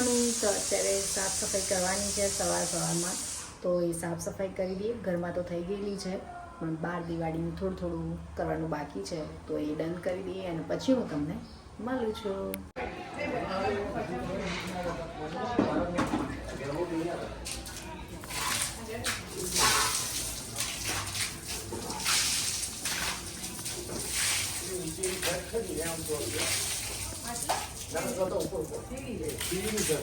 Friend તો અત્યારે સાફ સફાઈ કરવાની છે સવાર સવારમાં. તો એ સાફ સફાઈ કરી દઈએ. ઘરમાં તો થઈ ગયેલી છે. પણ બાર દિવાળીનું થોડું થોડું કરવાનું બાકી છે. તો એ ડન કરી દઈએ અને પછી હું તમને મળું છું. 然后到过过第一个，第一个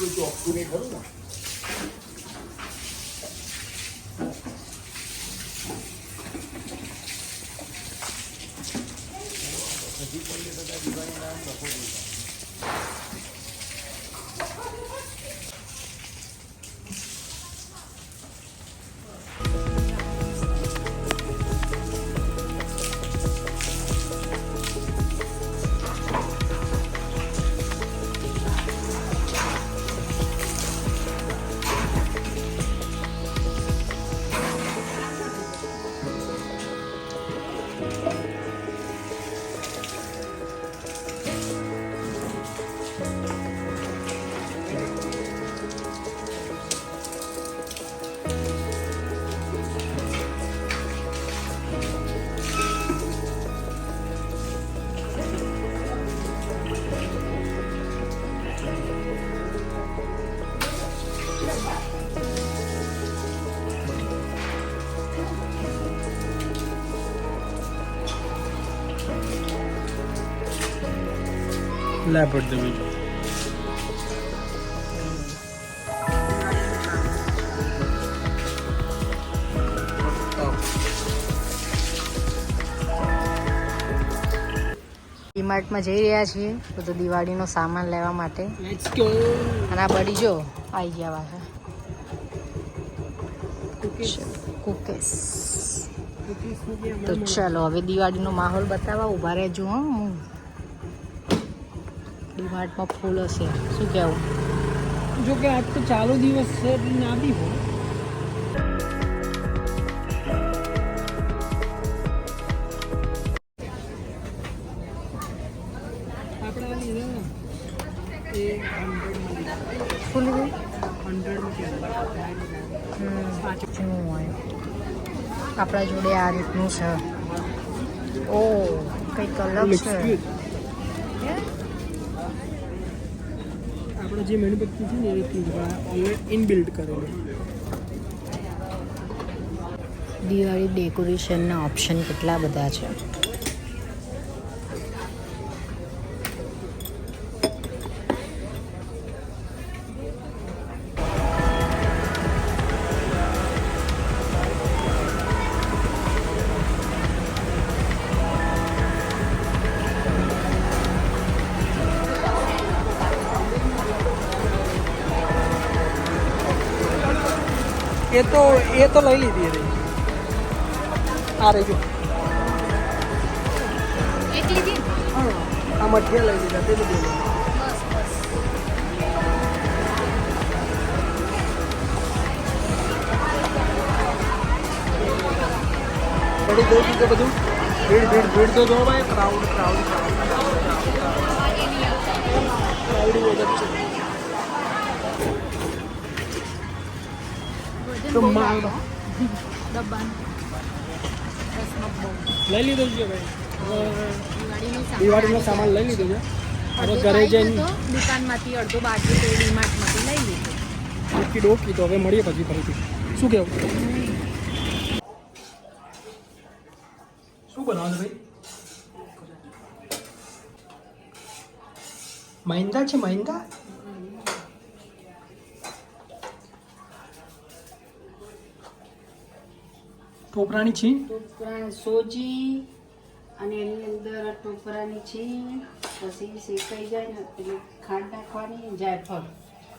就叫胡林坑嘛。દે બીજું ડીમાર્ટમાં જઈ રહ્યા છીએ. બધો દિવાળીનો સામાન લેવા માટે. અને આ બડી જો આવી ગયા પાછા કુકીસ તો ચાલો હવે દિવાળીનો માહોલ બતાવવા ઊભા રહેજો હં હું. ડીમાર્ટમાં ફૂલ હશે. શું કહેવું? જો કે આજ તો ચાલુ દિવસ છે એટલે ના બી હોય. શું હોય? આપણા જોડે આ રીતનું છે. ઓ કંઈક અલગ છે. આપણે જે મેન્યુફેક્ચર છે ને એ રીતનું ઓનલાઈન ઇનબિલ્ડ કરેલું. દિવાળી ડેકોરેશનના ઓપ્શન કેટલા બધા છે? એ તો એ તો લઈ લીધી હતી આ રહી જો હા આ મઠિયા લઈ લીધા તે બધી લઈ પડી ગયું છે બધું ભીડ ભીડ ભીડ તો જો ભાઈ ક્રાઉડ ક્રાઉડ ક્રાઉડ ક્રાઉડ વગર છે તો માલ લઈ લીધો છે ભાઈ દિવાળીનો સામાન લઈ લીધો છે. હવે ઘરે જઈને દુકાનમાંથી અડધો બાકી તો ડીમાર્ટમાંથી લઈ લીધું. ઓકી ડોકી તો હવે મળીએ પછી ફરીથી. શું કહેવું? શું બનાવો છો ભાઈ? મહિન્દા છે મહિન્દા ટોપરાની છે? ટોપરા સોજી અને એની અંદર ટોપરાની છે. પછી શેકાઈ જાય ને એટલે ખાંડ નાખવાની જાયફળ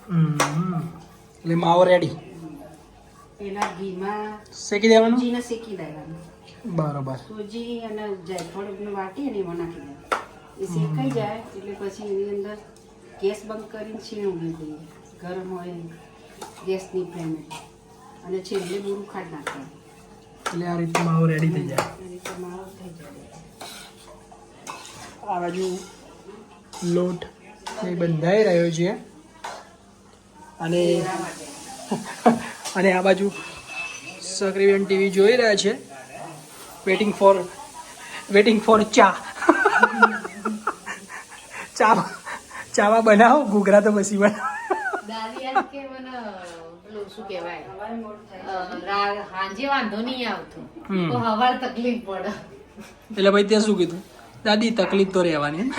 હમ. એટલે માવો રેડી પેલા ઘીમાં શેકી દેવાનું? ઘીને શેકી દેવાનું. બરોબર. સોજી અને જાયફળ વાટી અને એમાં નાખી દેવાનું. એ શેકાઈ જાય એટલે પછી એની અંદર ગેસ બંધ કરીને છીણ ઉગી દઈએ. ગરમ હોય ગેસની ફ્લેમ. અને છેલ્લે બુરું ખાંડ નાખવાનું. એટલે આ રીતે માવો રેડી થઈ જાય. આ બાજુ લોટ એ બંધાઈ રહ્યો છે. અને અને આ બાજુ સક્રિયન ટીવી જોઈ રહ્યા છે. વેટિંગ ફોર વેટિંગ ફોર ચા. ચા ચાવા બનાવો ઘૂઘરા તો પછી બનાવો? શું કહેવાય? રા- વાંધો નહીં આવતો. તો હવાર તકલીફ પડે. એટલે ભાઈ ત્યાં શું કીધું? દાદી તકલીફ તો રહેવાની.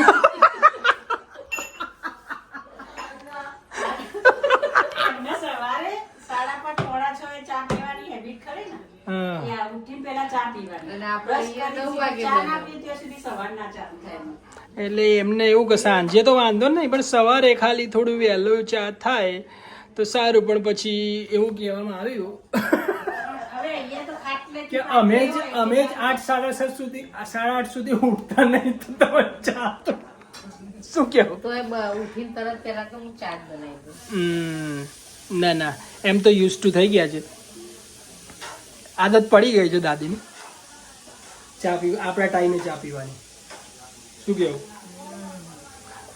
એમને સવારે સાડા પાંચ પોણા છ એ ચા પીવાની હેબિટ ખરી ને હા. એ આ ઉઠીને પહેલા ચા પીવાની. અને આપણે બ્રશ અહીંયા નવ કરીને વાગે ચા ના પીએ ત્યાં સુધી સવાર ના ચાલુ થાય. એમ. એટલે એમને એવું કે સાંજે તો વાંધો નહીં પણ સવારે ખાલી થોડું વહેલું ચા થાય તો સારું પણ પછી એવું કહેવામાં આવ્યું કે અમે જ અમે જ આઠ સાડા સાત સુધી આ સાડા આઠ સુધી ઉઠતા નહીં તો તમે ચા તો શું કહેવું? તો ઉઠીને તરત પહેલા તો હું ચા બનાવી ના ના એમ તો યુઝ ટુ થઈ ગયા છે. આદત પડી ગઈ છે દાદીની. ચા પી આપણા ટાઈમે ચા પીવાની. શું કેવું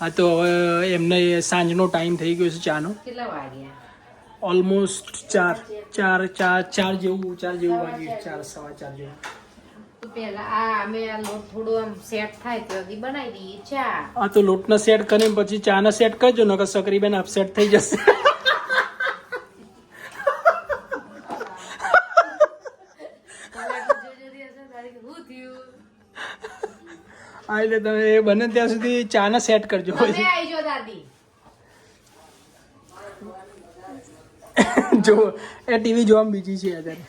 હા તો હવે એમને સાંજનો ટાઈમ થઈ ગયો છે ચાનો. કેટલા વાગ્યા? ઓલમોસ્ટ ચાર ચાર ચાર ચાર જેવું ચાર જેવું વાગ્યું ચાર સવા ચાર જેવું. તો આ અમે આ લોટ થોડો આમ સેટ થાય તો બનાવી દઈએ ચા. હા તો લોટને સેટ કરીને પછી ચાને સેટ કરજો નકર સકરીબેન અપસેટ થઈ જશે. હા એટલે તમે બને ત્યાં સુધી ચાને સેટ કરજો. જો એ ટીવી જોવા બીજી છે અત્યારે.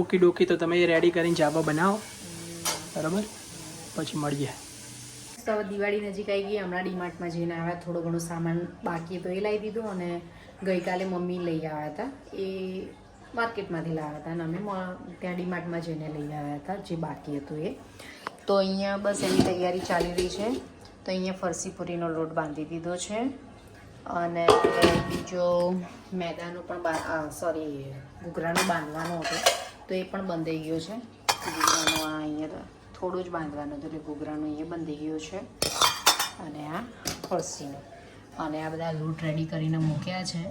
ઓકી ડોકી તો તમે રેડી કરીને જાબા બનાવો. બરાબર? પછી મળીએ. તો હવે દિવાળી નજીક આવી ગઈ, હમણાં ડીમાર્ટમાં જઈને આવ્યા, થોડો ઘણો સામાન બાકી હતો એ લાવી દીધો અને ગઈકાલે મમ્મી લઈ આવ્યા હતા. એ માર્કેટમાંથી લાવ્યા હતા અને અમે ત્યાં ડીમાર્ટમાં જઈને લઈ આવ્યા હતા, જે બાકી હતું એ. તો અહીંયા બસ એની તૈયારી ચાલી રહી છે. તો અહીંયા ફરસી પૂરીનો લોટ બાંધી દીધો છે અને બીજો મેદાનો પણ સોરી ઘૂઘરાનો બાંધવાનો હતો. તો એ પણ બંધાઈ ગયો છે. ઘૂઘરાનો આ અહીંયા થોડું જ બાંધવાનું હતું, એટલે ઘૂઘરાનું એ બંધાઈ ગયો છે. અને આ ફળસીનું અને આ બધા લૂટ રેડી કરીને મૂક્યા છે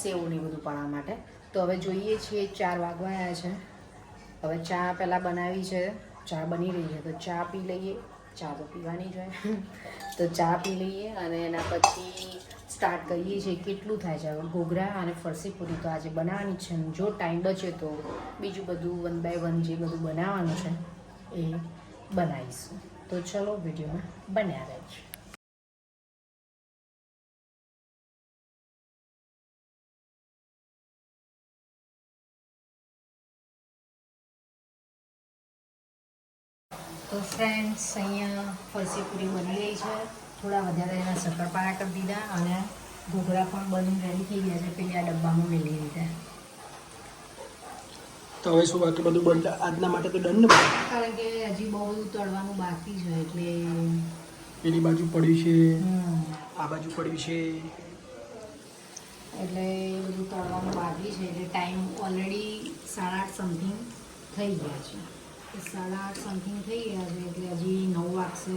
સેવું ને બધું પાડવા માટે. તો હવે જોઈએ છીએ, ચાર વાગવાયા છે. હવે ચા પહેલાં બનાવી છે, ચા બની રહી છે, તો ચા પી લઈએ. ચા તો પીવાની જ હોય. તો ચા પી લઈએ અને એના પછી સ્ટાર્ટ કરીએ છીએ, કેટલું થાય છે. હવે ઘોઘરા અને ફરસી પૂરી તો આજે બનાવવાની છે. જો ટાઈમ બચે તો બીજું બધું વન બાય વન જે બધું બનાવવાનું છે એ બનાવીશું. તો ચલો વિડીયોમાં બન્યા રહેજો. તો ફ્રેન્ડ્સ અહીંયા ફરસી પૂરી બની રહી છે. થોડા વધારે એના શક્કરપારા કરી દીધા અને ઘૂઘરા પણ બની રેડી થઈ ગયા છે. પેલી આ ડબ્બામાં મેળવી દીધા તો હવે શું બાકી બધું બંધ? આજના માટે તો ડન કારણ કે હજી બહુ બધું તળવાનું બાકી છે એટલે પેલી બાજુ પડ્યું છે આ બાજુ પડ્યું છે. એટલે બધું તળવાનું બાકી છે એટલે ટાઈમ ઓલરેડી સાડા આઠ સમથિંગ થઈ ગયા છે. સાડા આઠ સમથિંગ થઈ ગયા છે એટલે હજી નવ વાગશે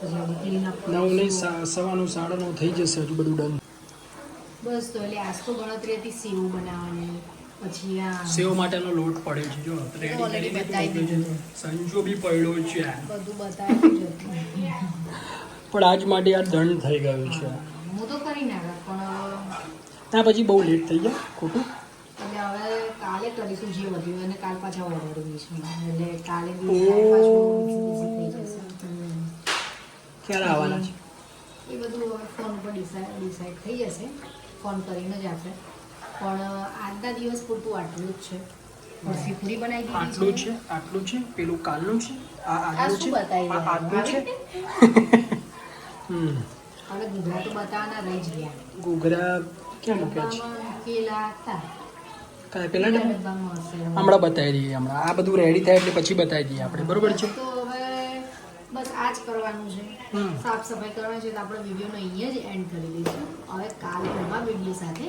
પછી હજી ક્લીન અપ નવ નહીં સવાનું સાડા નવ થઈ જશે હજુ બધું ડન બસ તો એટલે આજ તો ગણતરી હતી સેવ બનાવવાની. પછી આ સેવ માટેનો લોટ પડ્યો છે જો રેડી છે. સંજો બી પડ્યો છે. બધું પણ આજ માટે આ દંડ થઈ ગયું છે. હું તો કરી નાખત પણ ના પછી બહુ લેટ થઈ ગયા ખોટું? એટલે હવે કાલે કરીશું જે વધ્યું અને કાલ પાછા ઓર્ડર દઈશું એટલે કાલે. ક્યારે આવવાના છે? એ બધું ફોન પર ડિસાઇડ થઈ જશે. ફોન કરીને જ આપણે પણ આજના દિવસ પૂરતું આટલું જ છે. ફરસી પૂરી બનાવી આટલું છે. આટલું છે પેલું કાલનું છે આ આજનું છે આ આજનું છે. હમ. હવે ગુજરાત તો બતાવવાના રહી જ ગયા. ઘૂઘરા ક્યાં મૂક્યા છે? ડબ્બામાં હતા. કાંઈ પેલા ડબ્બા? હમણાં બતાવી દઈએ હમણાં. આ બધું રેડી થાય એટલે પછી બતાવી દઈએ આપણે. બરોબર છે? તો બસ આ જ કરવાનું છે. સાફ સફાઈ કરવાની છે તો આપણે વિડીયોનો અહીંયા જ એન્ડ કરી દઈશું. હવે કાલે વીડિયો સાથે